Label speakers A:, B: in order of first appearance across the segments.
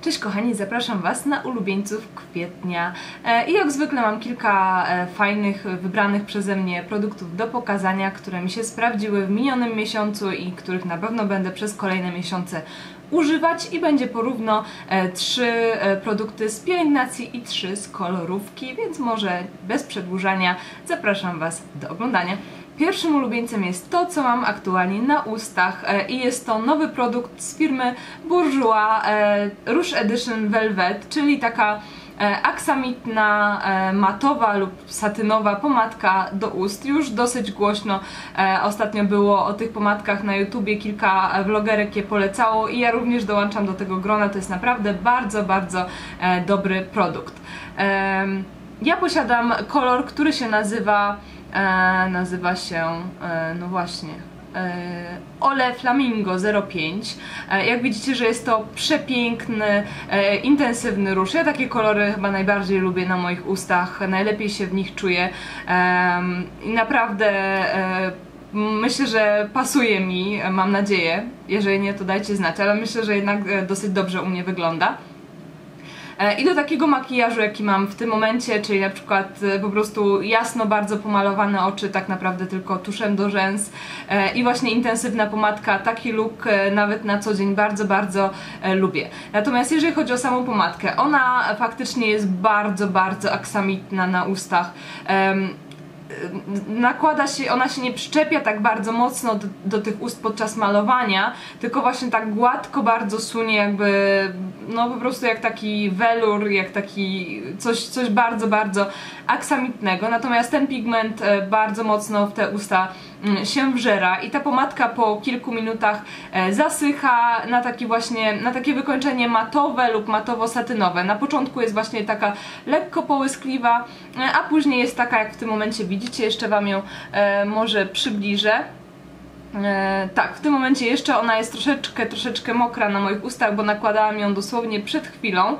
A: Cześć kochani, zapraszam Was na ulubieńców kwietnia e, i jak zwykle mam kilka e, fajnych, wybranych przeze mnie produktów do pokazania, które mi się sprawdziły w minionym miesiącu i których na pewno będę przez kolejne miesiące używać i będzie porówno e, trzy produkty z pielęgnacji i trzy z kolorówki, więc może bez przedłużania zapraszam Was do oglądania. Pierwszym ulubieńcem jest to, co mam aktualnie na ustach e, i jest to nowy produkt z firmy Bourjois e, Rouge Edition Velvet, czyli taka e, aksamitna, matowa lub satynowa pomadka do ust. Już dosyć głośno ostatnio było o tych pomadkach na YouTubie, kilka vlogerek je polecało i ja również dołączam do tego grona. To jest naprawdę bardzo, bardzo dobry produkt. Ja posiadam kolor, który się nazywa nazywa się, e, no właśnie, e, Ole Flamingo 05. E, jak widzicie, że jest to przepiękny, e, intensywny róż. Ja takie kolory chyba najbardziej lubię na moich ustach, najlepiej się w nich czuję i naprawdę e, myślę, że pasuje mi, mam nadzieję. Jeżeli nie, to dajcie znać, ale myślę, że jednak dosyć dobrze u mnie wygląda. E, I do takiego makijażu, jaki mam w tym momencie, czyli na przykład e, po prostu jasno bardzo pomalowane oczy, tak naprawdę tylko tuszem do rzęs e, i właśnie intensywna pomadka, taki look nawet na co dzień bardzo, bardzo lubię. Natomiast jeżeli chodzi o samą pomadkę, ona faktycznie jest bardzo, bardzo aksamitna na ustach nakłada się, ona się nie przyczepia tak bardzo mocno do, do, tych ust podczas malowania, tylko właśnie tak gładko bardzo sunie jakby, no po prostu jak taki welur, jak taki coś, coś bardzo, bardzo aksamitnego. Natomiast ten pigment e, bardzo mocno w te usta się wżera i ta pomadka po kilku minutach e, zasycha na taki właśnie, na takie wykończenie matowe lub matowo-satynowe. Na początku jest właśnie taka lekko połyskliwa, e, a później jest taka jak w tym momencie widzicie, jeszcze Wam ją może przybliżę. E, tak, w tym momencie jeszcze ona jest troszeczkę, troszeczkę mokra na moich ustach, bo nakładałam ją dosłownie przed chwilą.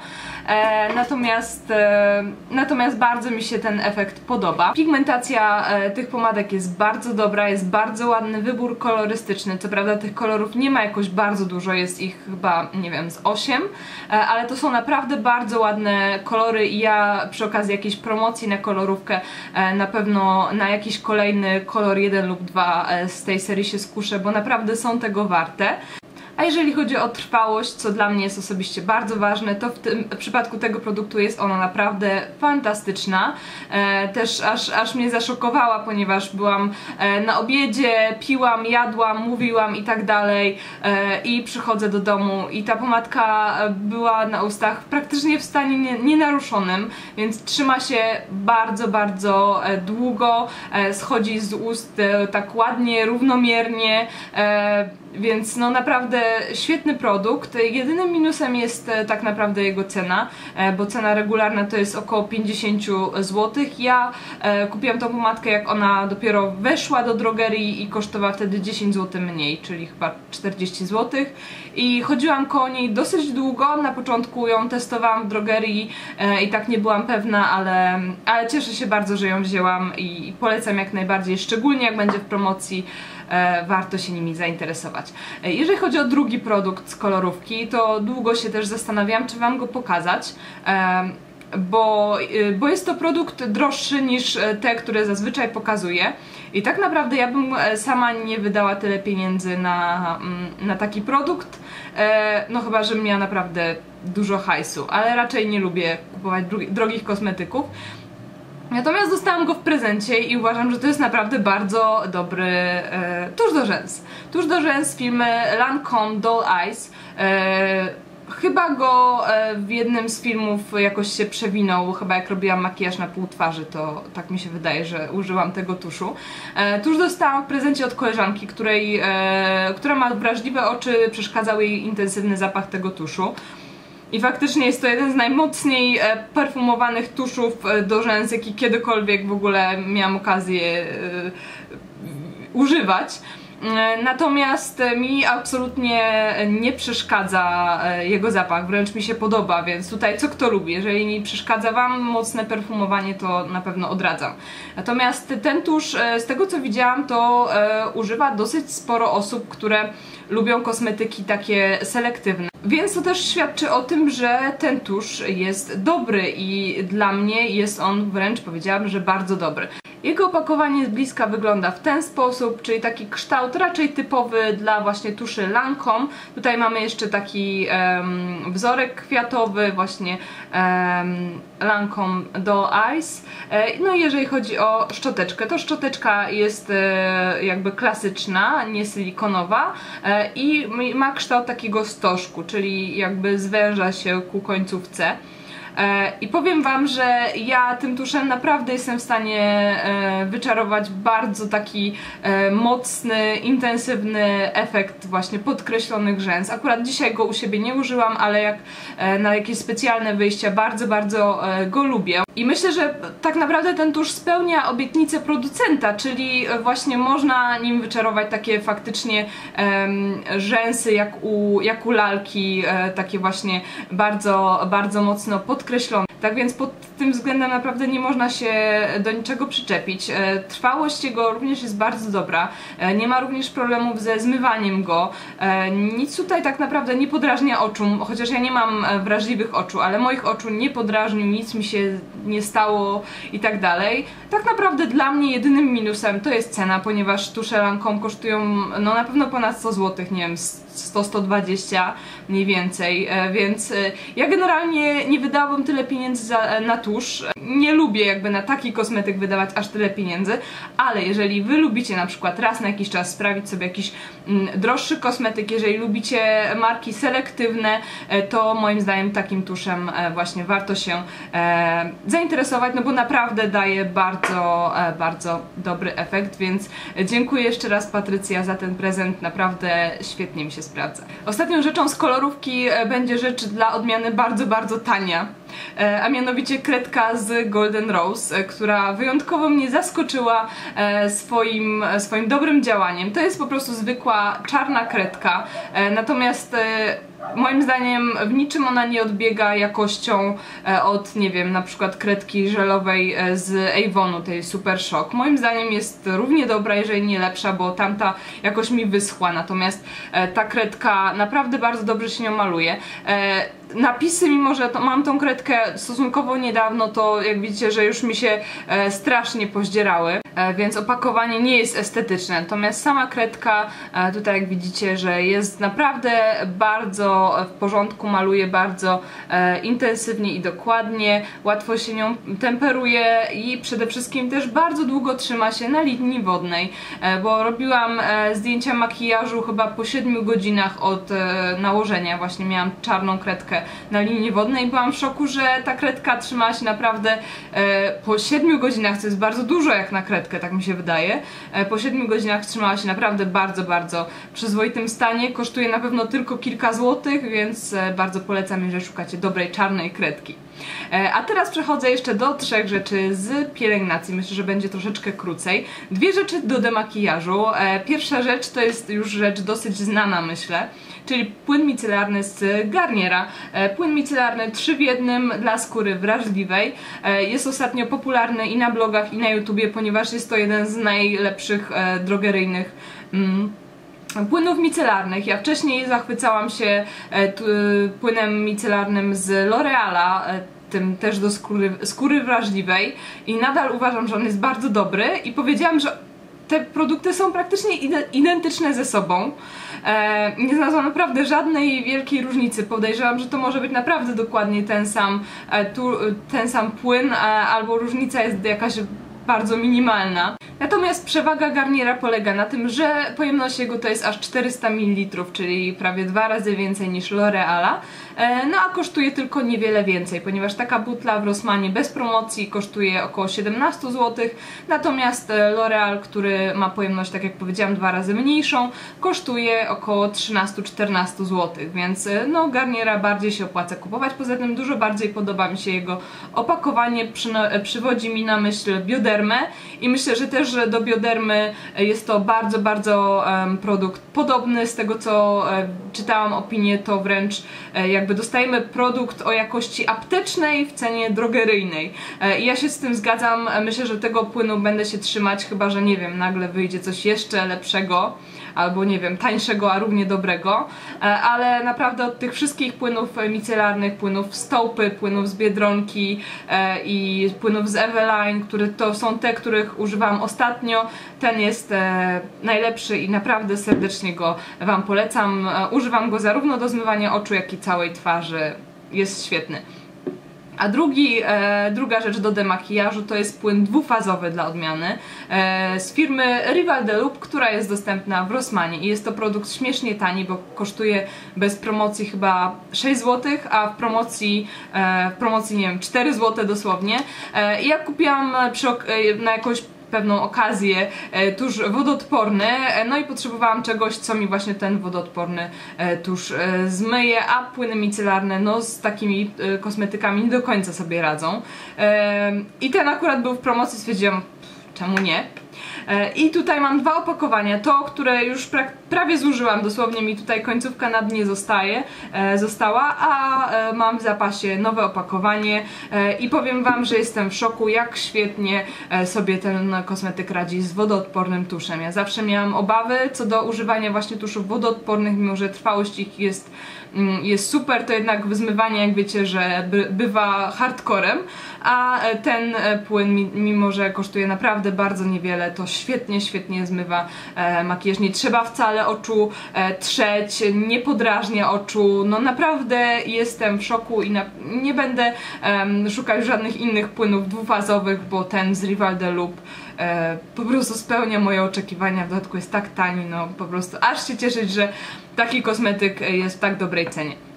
A: E, natomiast, e, natomiast bardzo mi się ten efekt podoba. Pigmentacja e, tych pomadek jest bardzo dobra, jest bardzo ładny wybór kolorystyczny. Co prawda tych kolorów nie ma jakoś bardzo dużo, jest ich chyba, nie wiem, z 8, e, ale to są naprawdę bardzo ładne kolory i ja przy okazji jakiejś promocji na kolorówkę na pewno na jakiś kolejny kolor 1 lub 2 z tej serii się skuszę, bo naprawdę są tego warte. A jeżeli chodzi o trwałość, co dla mnie jest osobiście bardzo ważne, to w tym w przypadku tego produktu jest ona naprawdę fantastyczna. E, też aż, aż mnie zaszokowała, ponieważ byłam e, na obiedzie, piłam, jadłam, mówiłam i tak dalej e, i przychodzę do domu i ta pomadka była na ustach praktycznie w stanie nie, nienaruszonym, więc trzyma się bardzo, bardzo e, długo, e, schodzi z ust e, tak ładnie, równomiernie, więc no naprawdę świetny produkt. Jedynym minusem jest e, tak naprawdę jego cena, e, bo cena regularna to jest około 50 zł. Ja e, kupiłam tą pomadkę jak ona dopiero weszła do drogerii i kosztowała wtedy 10 zł mniej, czyli chyba 40 zł. I chodziłam koło niej dosyć długo. Na początku ją testowałam w drogerii i tak nie byłam pewna, ale, ale cieszę się bardzo, że ją wzięłam i polecam jak najbardziej, szczególnie jak będzie w promocji warto się nimi zainteresować. E, jeżeli chodzi o drugi produkt z kolorówki, to długo się też zastanawiałam, czy Wam go pokazać e, bo, bo jest to produkt droższy niż te, które zazwyczaj pokazuję. I tak naprawdę ja bym sama nie wydała tyle pieniędzy na, mm, na taki produkt, no chyba, że miała naprawdę dużo hajsu, ale raczej nie lubię kupować drogich kosmetyków. Natomiast dostałam go w prezencie i uważam, że to jest naprawdę bardzo dobry e, tuż do rzęs. Tuż do rzęs filmy Lancome Doll Eyes. E, chyba go e, w jednym z filmów jakoś się przewinął, chyba jak robiłam makijaż na pół twarzy, to tak mi się wydaje, że użyłam tego tuszu. E, tuż dostałam w prezencie od koleżanki, której, e, która ma wrażliwe oczy, przeszkadzał jej intensywny zapach tego tuszu. I faktycznie jest to jeden z najmocniej e, perfumowanych tuszów e, do rzęs, jaki kiedykolwiek w ogóle miałam okazję e, używać. Natomiast mi absolutnie nie przeszkadza jego zapach, wręcz mi się podoba, więc tutaj co kto lubi. Jeżeli mi przeszkadza Wam mocne perfumowanie, to na pewno odradzam. Natomiast ten tusz, z tego co widziałam, to używa dosyć sporo osób, które lubią kosmetyki takie selektywne. Więc to też świadczy o tym, że ten tusz jest dobry i dla mnie jest on wręcz powiedziałabym, że bardzo dobry. Jego opakowanie z bliska wygląda w ten sposób, czyli taki kształt raczej typowy dla właśnie tuszy Lancome. Tutaj mamy jeszcze taki um, wzorek kwiatowy, właśnie um, Lancome do Ice. E, no i jeżeli chodzi o szczoteczkę, to szczoteczka jest e, jakby klasyczna, nie silikonowa e, i ma kształt takiego stożku, czyli jakby zwęża się ku końcówce. E, I powiem Wam, że ja tym tuszem naprawdę jestem w stanie e, wyczarować bardzo taki e, mocny, intensywny efekt właśnie podkreślonych rzęs. Akurat dzisiaj go u siebie nie użyłam, ale jak na jakieś specjalne wyjścia bardzo, bardzo go lubię. I myślę, że tak naprawdę ten tusz spełnia obietnicę producenta, czyli właśnie można nim wyczarować takie faktycznie rzęsy jak u, jak u lalki, takie właśnie bardzo, bardzo mocno podkreślone. Tak więc pod tym względem naprawdę nie można się do niczego przyczepić. E, trwałość jego również jest bardzo dobra. E, nie ma również problemów ze zmywaniem go. E, nic tutaj tak naprawdę nie podrażnia oczu, chociaż ja nie mam wrażliwych oczu, ale moich oczu nie podrażnił, nic mi się nie stało i tak dalej. Tak naprawdę dla mnie jedynym minusem to jest cena, ponieważ tusze Lancome kosztują no na pewno ponad 100 zł, nie wiem, 100-120 mniej więcej, więc ja generalnie nie wydałabym tyle pieniędzy za, na tusz. Nie lubię jakby na taki kosmetyk wydawać aż tyle pieniędzy, ale jeżeli wy lubicie na przykład raz na jakiś czas sprawić sobie jakiś mm, droższy kosmetyk, jeżeli lubicie marki selektywne, e, to moim zdaniem takim tuszem e, właśnie warto się e, zainteresować, no bo naprawdę daje bardzo, e, bardzo dobry efekt, więc dziękuję jeszcze raz Patrycja za ten prezent, naprawdę świetnie mi się sprawdza. Ostatnią rzeczą z kolorówki e, będzie rzecz dla odmiany bardzo, bardzo tania. E, a mianowicie kredka z Golden Rose, e, która wyjątkowo mnie zaskoczyła swoim, swoim dobrym działaniem. To jest po prostu zwykła czarna kredka, natomiast moim zdaniem w niczym ona nie odbiega jakością od, nie wiem, na przykład kredki żelowej z Avonu, tej Super Shock. Moim zdaniem jest równie dobra, jeżeli nie lepsza, bo tamta jakoś mi wyschła, natomiast ta kredka naprawdę bardzo dobrze się nią maluje. Napisy, mimo że to, mam tą kredkę stosunkowo niedawno, to jak widzicie, że już mi się e, strasznie pozdzierały, e, więc opakowanie nie jest estetyczne. Natomiast sama kredka, e, tutaj jak widzicie, że jest naprawdę bardzo w porządku, maluje bardzo e, intensywnie i dokładnie, łatwo się nią temperuje i przede wszystkim też bardzo długo trzyma się na linii wodnej, e, bo robiłam e, zdjęcia makijażu chyba po 7 godzinach od nałożenia, właśnie miałam czarną kredkę na linii wodnej. Byłam w szoku, że ta kredka trzymała się naprawdę e, po 7 godzinach, co jest bardzo dużo jak na kredkę, tak mi się wydaje. E, po 7 godzinach trzymała się naprawdę bardzo, bardzo przyzwoitym stanie. Kosztuje na pewno tylko kilka złotych, więc e, bardzo polecam, jeżeli szukacie dobrej czarnej kredki. E, a teraz przechodzę jeszcze do trzech rzeczy z pielęgnacji. Myślę, że będzie troszeczkę krócej. Dwie rzeczy do demakijażu. Pierwsza rzecz to jest już rzecz dosyć znana, myślę czyli płyn micelarny z Garniera. Płyn micelarny 3 w jednym dla skóry wrażliwej. Jest ostatnio popularny i na blogach i na YouTubie, ponieważ jest to jeden z najlepszych drogeryjnych mm, płynów micelarnych. Ja wcześniej zachwycałam się płynem micelarnym z L'Oreala, tym też do skóry, skóry wrażliwej i nadal uważam, że on jest bardzo dobry i powiedziałam, że te produkty są praktycznie identyczne ze sobą. E, nie znalazłam naprawdę żadnej wielkiej różnicy. Podejrzewam, że to może być naprawdę dokładnie ten sam, e, ten sam płyn, e, albo różnica jest jakaś bardzo minimalna. Natomiast przewaga Garniera polega na tym, że pojemność jego to jest aż 400 ml, czyli prawie dwa razy więcej niż L'Oreala, no a kosztuje tylko niewiele więcej, ponieważ taka butla w Rossmanie bez promocji kosztuje około 17 zł, natomiast e, L'Oreal, który ma pojemność, tak jak powiedziałam, dwa razy mniejszą, kosztuje około 13-14 zł, więc e, no Garniera bardziej się opłaca kupować, poza tym dużo bardziej podoba mi się jego opakowanie, przywodzi mi na myśl biodermę i myślę, że też do biodermy jest to bardzo, bardzo produkt podobny. Z tego co czytałam opinię, to wręcz um, jakby dostajemy produkt o jakości aptecznej w cenie drogeryjnej. I ja się z tym zgadzam. Myślę, że tego płynu będę się trzymać, chyba że nie wiem, nagle wyjdzie coś jeszcze lepszego albo nie wiem, tańszego, a równie dobrego, e, ale naprawdę od tych wszystkich płynów micelarnych, płynów z Taupy, płynów z Biedronki e, i płynów z Eveline, które to są te, których używam ostatnio, ten jest e, najlepszy i naprawdę serdecznie go Wam polecam. Używam go zarówno do zmywania oczu, jak i całej twarzy. Jest świetny. A drugi, e, druga rzecz do demakijażu to jest płyn dwufazowy dla odmiany e, z firmy Rival de Loop, która jest dostępna w Rossmanie i jest to produkt śmiesznie tani, bo kosztuje bez promocji chyba 6 zł, a w promocji, e, w promocji nie wiem, 4 zł dosłownie. E, I ja kupiłam przy, e, na jakąś pewną okazję e, tuż wodoodporny, e, no i potrzebowałam czegoś, co mi właśnie ten wodoodporny e, tuż zmyje, a płyny micelarne no z takimi kosmetykami nie do końca sobie radzą. I ten akurat był w promocji, stwierdziłam, czemu nie? E, I tutaj mam dwa opakowania, to, które już pra prawie zużyłam, dosłownie mi tutaj końcówka na dnie zostaje, e, została, a e, mam w zapasie nowe opakowanie i powiem Wam, że jestem w szoku, jak świetnie sobie ten kosmetyk radzi z wodoodpornym tuszem. Ja zawsze miałam obawy co do używania właśnie tuszów wodoodpornych, mimo że trwałość ich jest jest super, to jednak zmywanie, jak wiecie, że bywa hardcorem, a e, ten e, płyn, mimo że kosztuje naprawdę bardzo niewiele, to świetnie, świetnie zmywa e, makijaż. Nie trzeba wcale oczu trzeć, nie podrażnia oczu, no naprawdę jestem w szoku i nie będę szukać żadnych innych płynów dwufazowych, bo ten z Rival de Loop po prostu spełnia moje oczekiwania, w dodatku jest tak tani, no po prostu aż się cieszyć, że taki kosmetyk jest w tak dobrej cenie.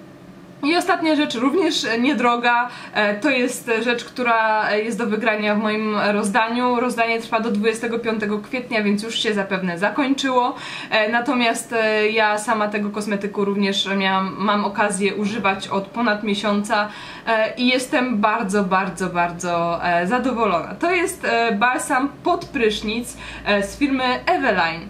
A: I ostatnia rzecz, również niedroga, e, to jest rzecz, która jest do wygrania w moim rozdaniu. Rozdanie trwa do 25 kwietnia, więc już się zapewne zakończyło. E, natomiast e, ja sama tego kosmetyku również miałam, mam okazję używać od ponad miesiąca i jestem bardzo, bardzo, bardzo zadowolona. To jest balsam pod prysznic z firmy Eveline.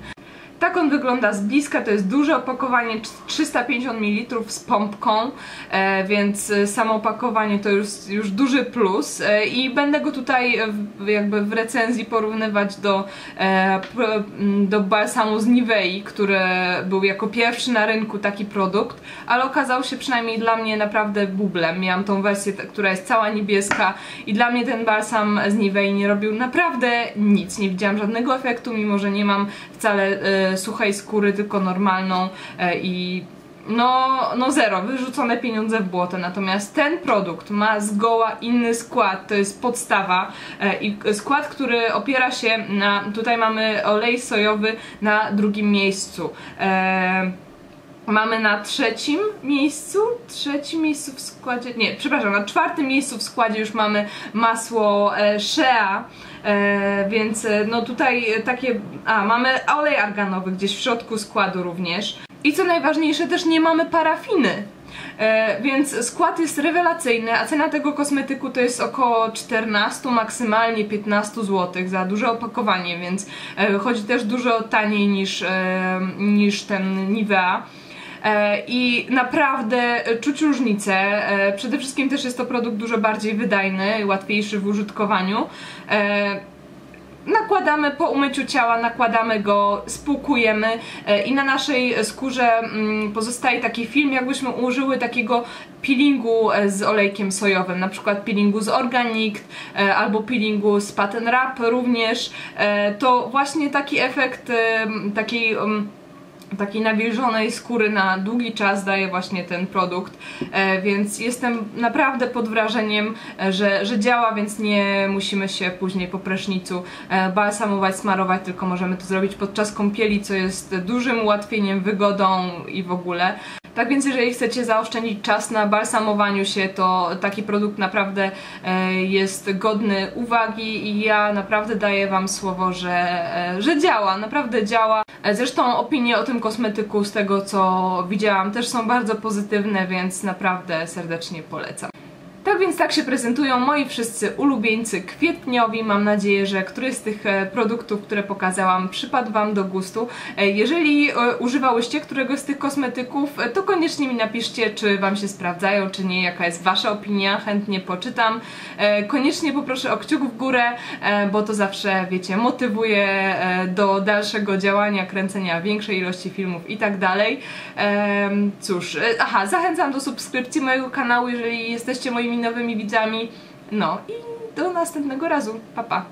A: Tak on wygląda z bliska, to jest duże opakowanie, 350 ml z pompką, e, więc e, samo opakowanie to już, już duży plus e, i będę go tutaj jakby w recenzji porównywać do, do balsamu z Nivei, który był jako pierwszy na rynku taki produkt, ale okazał się przynajmniej dla mnie naprawdę bublem. Miałam tą wersję, która jest cała niebieska i dla mnie ten balsam z Nivei nie robił naprawdę nic. Nie widziałam żadnego efektu, mimo że nie mam wcale suchej skóry, tylko normalną e, i no, no zero, wyrzucone pieniądze w błoto. Natomiast ten produkt ma zgoła inny skład, to jest podstawa e, i skład, który opiera się na, tutaj mamy olej sojowy na drugim miejscu. E, mamy na trzecim miejscu, trzecim miejscu w składzie, nie, przepraszam, na czwartym miejscu w składzie już mamy masło e, Shea, więc e, no tutaj takie, a mamy olej arganowy gdzieś w środku składu również i co najważniejsze też nie mamy parafiny. E, więc skład jest rewelacyjny, a cena tego kosmetyku to jest około 14, maksymalnie 15 zł za duże opakowanie, więc e, chodzi też dużo taniej niż, e, niż ten Nivea. E, i naprawdę czuć różnicę. E, przede wszystkim też jest to produkt dużo bardziej wydajny, łatwiejszy w użytkowaniu e, nakładamy po umyciu ciała, nakładamy go, spłukujemy i na naszej skórze mm, pozostaje taki film, jakbyśmy użyły takiego peelingu z olejkiem sojowym, na przykład peelingu z Organic albo peelingu z Patent Wrap również. To właśnie taki efekt takiej takiej nawilżonej skóry na długi czas daje właśnie ten produkt, e, więc jestem naprawdę pod wrażeniem, e, że, że działa, więc nie musimy się później po prysznicu e, balsamować, smarować, tylko możemy to zrobić podczas kąpieli, co jest dużym ułatwieniem, wygodą i w ogóle. Tak więc jeżeli chcecie zaoszczędzić czas na balsamowaniu się, to taki produkt naprawdę e, jest godny uwagi i ja naprawdę daję Wam słowo, że, e, że działa, naprawdę działa. E, zresztą opinie o tym kosmetyku z tego co widziałam też są bardzo pozytywne, więc naprawdę serdecznie polecam. Tak więc tak się prezentują moi wszyscy ulubieńcy kwietniowi. Mam nadzieję, że któryś z tych e, produktów, które pokazałam, przypadł Wam do gustu. E, jeżeli e, używałyście któregoś z tych kosmetyków, to koniecznie mi napiszcie, czy Wam się sprawdzają, czy nie, jaka jest Wasza opinia, chętnie poczytam. Koniecznie poproszę o kciuk w górę, bo to zawsze, wiecie, motywuje do dalszego działania, kręcenia większej ilości filmów i tak dalej. Cóż, aha, zachęcam do subskrypcji mojego kanału, jeżeli jesteście moimi nowymi widzami. No i do następnego razu. Pa, pa.